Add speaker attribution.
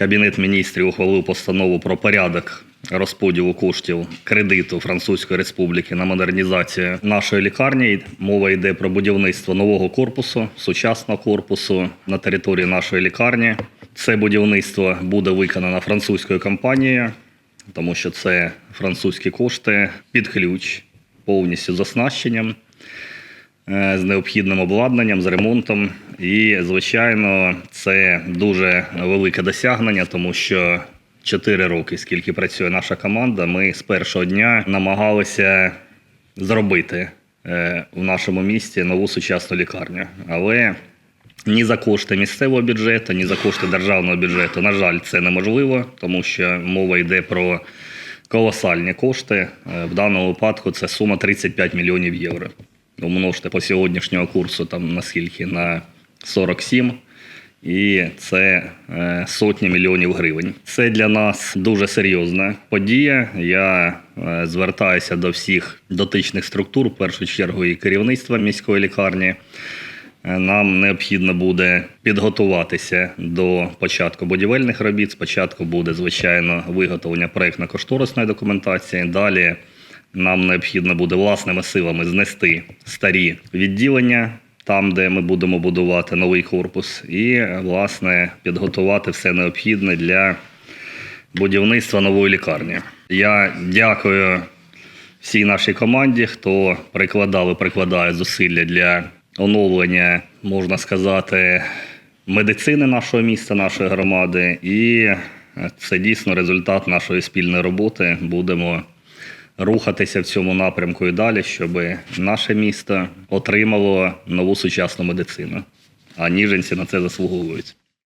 Speaker 1: Кабінет міністрів ухвалив постанову про порядок розподілу коштів кредиту Французької Республіки на модернізацію нашої лікарні. Мова йде про будівництво нового корпусу, сучасного корпусу на території нашої лікарні. Це будівництво буде виконано французькою компанією, тому що це французькі кошти під ключ, повністю з оснащенням з необхідним обладнанням, з ремонтом. І, звичайно, це дуже велике досягнення, тому що 4 роки, скільки працює наша команда, ми з першого дня намагалися зробити е, в нашому місті нову сучасну лікарню. Але ні за кошти місцевого бюджету, ні за кошти державного бюджету, на жаль, це неможливо, тому що мова йде про колосальні кошти. Е, В даному випадку це сума 35 мільйонів євро. Умножте по сьогоднішнього курсу там наскільки на 47. І це е, сотні мільйонів гривень. Це для нас дуже серйозна подія. Я е, звертаюся до всіх дотичних структур, в першу чергу і керівництва міської лікарні. Е, Нам необхідно буде підготуватися до початку будівельних робіт. Спочатку буде, звичайно, виготовлення проєктно-кошторисної документації. Далі нам необхідно буде власними силами знести старі відділення, там, де ми будемо будувати новий корпус, і, власне, підготувати все необхідне для будівництва нової лікарні. Я дякую всій нашій команді, хто прикладав і прикладає зусилля для оновлення, можна сказати, медицини нашого міста, нашої громади. І це дійсно результат нашої спільної роботи. Будемо рухатися в цьому напрямку і далі, щоб наше місто отримало нову сучасну медицину. А ніженці на це заслуговують.